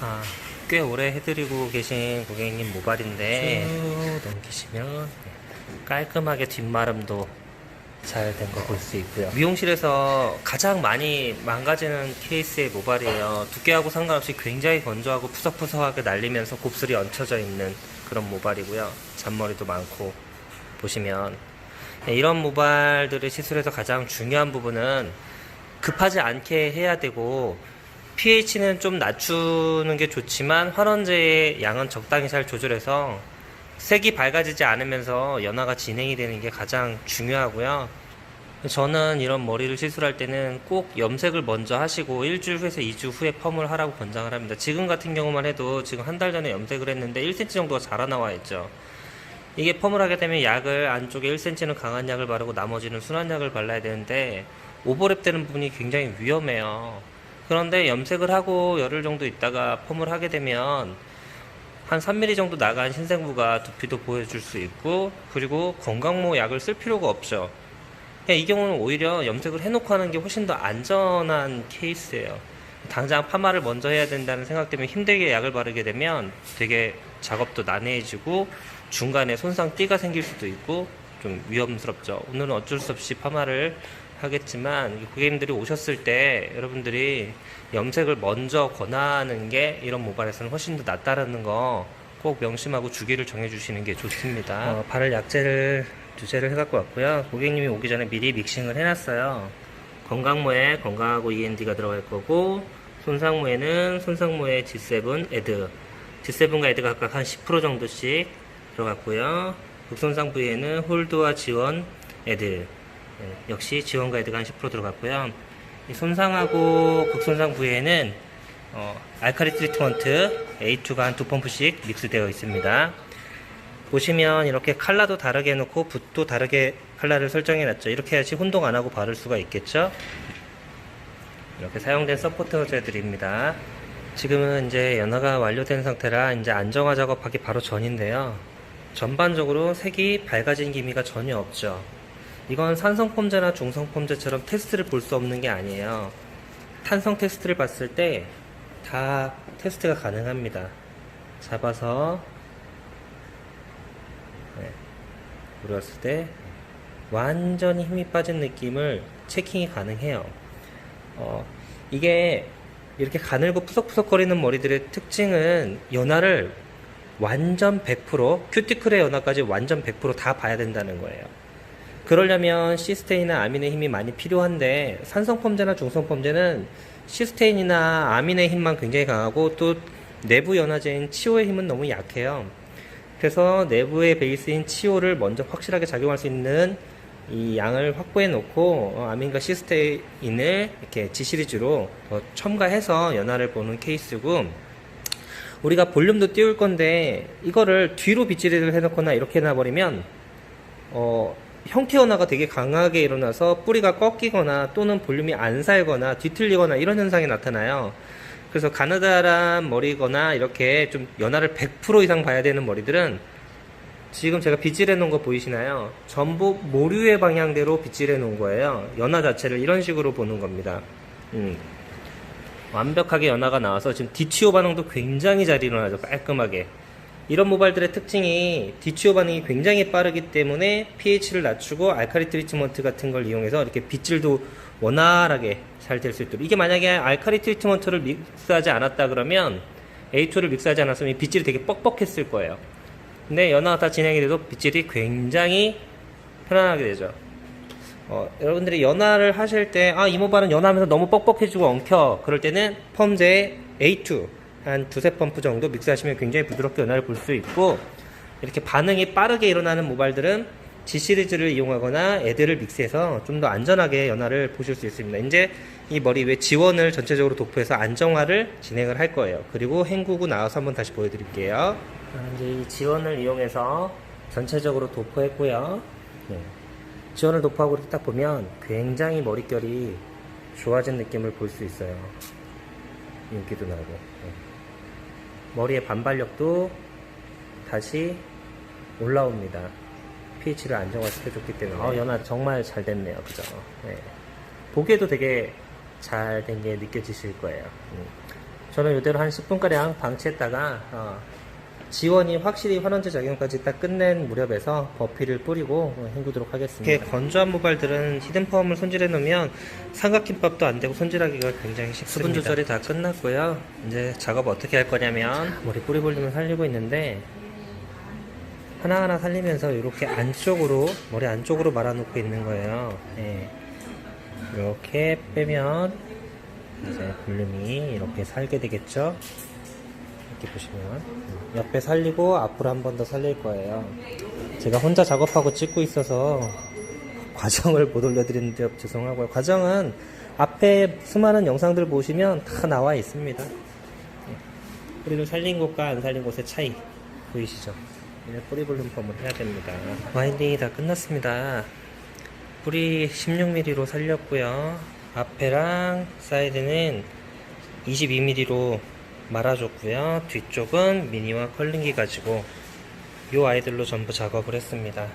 아, 꽤 오래 해드리고 계신 고객님 모발인데 쭉 넘기시면 네, 깔끔하게 뒷마름도 잘 된 거 볼 수 있고요. 미용실에서 가장 많이 망가지는 케이스의 모발이에요. 두께하고 상관없이 굉장히 건조하고 푸석푸석하게 날리면서 곱슬이 얹혀져 있는 그런 모발이고요. 잔머리도 많고 보시면 네, 이런 모발들을 시술해서 가장 중요한 부분은 급하지 않게 해야 되고 pH는 좀 낮추는 게 좋지만 환원제의 양은 적당히 잘 조절해서 색이 밝아지지 않으면서 연화가 진행이 되는 게 가장 중요하고요. 저는 이런 머리를 시술할 때는 꼭 염색을 먼저 하시고 일주일 후에서 2주 후에 펌을 하라고 권장을 합니다. 지금 같은 경우만 해도 지금 한 달 전에 염색을 했는데 1cm 정도가 자라나와 있죠. 이게 펌을 하게 되면 약을 안쪽에 1cm는 강한 약을 바르고 나머지는 순한 약을 발라야 되는데 오버랩 되는 부분이 굉장히 위험해요. 그런데 염색을 하고 열흘 정도 있다가 펌을 하게 되면 한 3mm 정도 나간 신생부가 두피도 보여줄 수 있고 그리고 건강모 약을 쓸 필요가 없죠. 그냥 이 경우는 오히려 염색을 해놓고 하는 게 훨씬 더 안전한 케이스예요. 당장 파마를 먼저 해야 된다는 생각 때문에 힘들게 약을 바르게 되면 되게 작업도 난해해지고 중간에 손상 띠가 생길 수도 있고 좀 위험스럽죠. 오늘은 어쩔 수 없이 파마를 하겠지만 고객님들이 오셨을 때 여러분들이 염색을 먼저 권하는 게 이런 모발에서는 훨씬 더 낫다라는 거 꼭 명심하고 주기를 정해주시는 게 좋습니다. 어, 발을 약재를 주제를 해갖고 왔고요. 고객님이 오기 전에 미리 믹싱을 해놨어요. 건강모에 건강하고 END가 들어갈 거고 손상모에는 손상모에 G7, 에드 G7과 에드가 각각 한 10% 정도씩 들어갔고요. 극손상 부위에는 홀드와 지원, 에드 네, 역시 지원과 에드가 한10% 들어갔고요. 이 손상하고 극손상 부위에는 어, 알카리 트리트먼트 A2가 한 두 펌프씩 믹스되어 있습니다. 보시면 이렇게 칼라도 다르게 해놓고 붓도 다르게 칼라를 설정해 놨죠. 이렇게 해야지 혼동 안 하고 바를 수가 있겠죠. 이렇게 사용된 서포터 젤들입니다. 지금은 이제 연화가 완료된 상태라 이제 안정화 작업하기 바로 전인데요. 전반적으로 색이 밝아진 기미가 전혀 없죠. 이건 산성 폼제나 중성 폼제처럼 테스트를 볼 수 없는 게 아니에요. 탄성 테스트를 봤을 때 다 테스트가 가능합니다. 잡아서 네, 물었을 때 완전히 힘이 빠진 느낌을 체킹이 가능해요. 어, 이게 이렇게 가늘고 푸석푸석거리는 머리들의 특징은 연화를 완전 100% 큐티클의 연화까지 완전 100%다 봐야 된다는 거예요. 그러려면 시스테인이나 아민의 힘이 많이 필요한데 산성펌제나 중성펌제는 시스테인이나 아민의 힘만 굉장히 강하고 또 내부 연화제인 치오의 힘은 너무 약해요. 그래서 내부의 베이스인 치오를 먼저 확실하게 작용할 수 있는 이 양을 확보해 놓고 어, 아민과 시스테인을 이렇게 G 시리즈로 더 첨가해서 연화를 보는 케이스고 우리가 볼륨도 띄울 건데 이거를 뒤로 빗질을 해놓거나 이렇게 해놔버리면 어, 형태 연화가 되게 강하게 일어나서 뿌리가 꺾이거나 또는 볼륨이 안 살거나 뒤틀리거나 이런 현상이 나타나요. 그래서 가느다란 머리거나 이렇게 좀 연화를 100% 이상 봐야 되는 머리들은 지금 제가 빗질해 놓은 거 보이시나요? 전부 모류의 방향대로 빗질해 놓은 거예요. 연화 자체를 이런 식으로 보는 겁니다. 음. 완벽하게 연화가 나와서 지금 디치오 반응도 굉장히 잘 일어나죠. 깔끔하게. 이런 모발들의 특징이 디치오 반응이 굉장히 빠르기 때문에 pH를 낮추고 알카리 트리트먼트 같은 걸 이용해서 이렇게 빗질도 원활하게 잘 될 수 있도록 이게 만약에 알카리 트리트먼트를 믹스하지 않았다 그러면 A2를 믹스하지 않았으면 이 빗질이 되게 뻑뻑했을 거예요. 근데 연화가 다 진행이 돼도 빗질이 굉장히 편안하게 되죠. 어, 여러분들이 연화를 하실 때, 아, 이 모발은 연화하면서 너무 뻑뻑해지고 엉켜. 그럴 때는 펌제 A2 한 두세 펌프 정도 믹스하시면 굉장히 부드럽게 연화를 볼 수 있고, 이렇게 반응이 빠르게 일어나는 모발들은 G 시리즈를 이용하거나 애들을 믹스해서 좀 더 안전하게 연화를 보실 수 있습니다. 이제 이 머리 위에 지원을 전체적으로 도포해서 안정화를 진행을 할 거예요. 그리고 헹구고 나와서 한번 다시 보여드릴게요. 아, 이제 이 지원을 이용해서 전체적으로 도포했고요. 네. 지원을 도포하고 이렇게 딱 보면 굉장히 머릿결이 좋아진 느낌을 볼 수 있어요. 윤기도 나고. 네. 머리의 반발력도 다시 올라옵니다. pH를 안정화시켜줬기 때문에. 어, 연화 정말 잘 됐네요. 그죠? 네. 보기에도 되게 잘 된 게 느껴지실 거예요. 음. 저는 이대로 한 10분가량 방치했다가 어, 지원이 확실히 환원제 작용까지 딱 끝낸 무렵에서 버피를 뿌리고 어, 헹구도록 하겠습니다. 이렇게 건조한 모발들은 히든펌을 손질해 놓으면 삼각김밥도 안 되고 손질하기가 굉장히 쉽습니다. 수분 조절이 다 끝났고요. 이제 작업 어떻게 할 거냐면 머리 뿌리 볼륨을 살리고 있는데 하나하나 살리면서 이렇게 안쪽으로 머리 안쪽으로 말아놓고 있는 거예요. 네. 이렇게 빼면 이제 볼륨이 이렇게 살게 되겠죠. 이렇게 보시면 옆에 살리고 앞으로 한 번 더 살릴 거예요. 제가 혼자 작업하고 찍고 있어서 과정을 못 올려드리는데 죄송하고요. 과정은 앞에 수많은 영상들 보시면 다 나와 있습니다. 네. 뿌리를 살린 곳과 안 살린 곳의 차이 보이시죠? 이제 뿌리 볼륨펌을 해야 됩니다. 와인딩이 다 끝났습니다. 뿌리 16mm로 살렸고요. 앞에랑 사이드는 22mm로 말아줬고요. 뒤쪽은 미니와 컬링기 가지고 이 아이들로 전부 작업을 했습니다.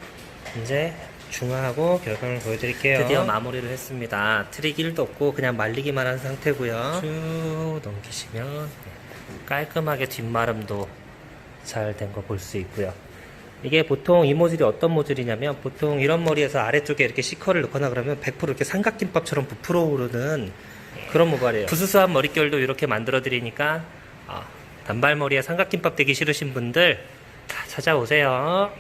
이제 중화하고 결과를 보여드릴게요. 드디어 마무리를 했습니다. 트릭 1도 없고 그냥 말리기만 한 상태고요. 쭉 넘기시면 네, 깔끔하게 뒷마름도 잘 된 거 볼 수 있고요. 이게 보통 이 모질이 어떤 모질이냐면 보통 이런 머리에서 아래쪽에 이렇게 시커를 넣거나 그러면 100% 이렇게 삼각김밥처럼 부풀어 오르는 그런 모발이에요. 부스스한 머릿결도 이렇게 만들어 드리니까 아, 단발머리에 삼각김밥 되기 싫으신 분들 다 찾아오세요.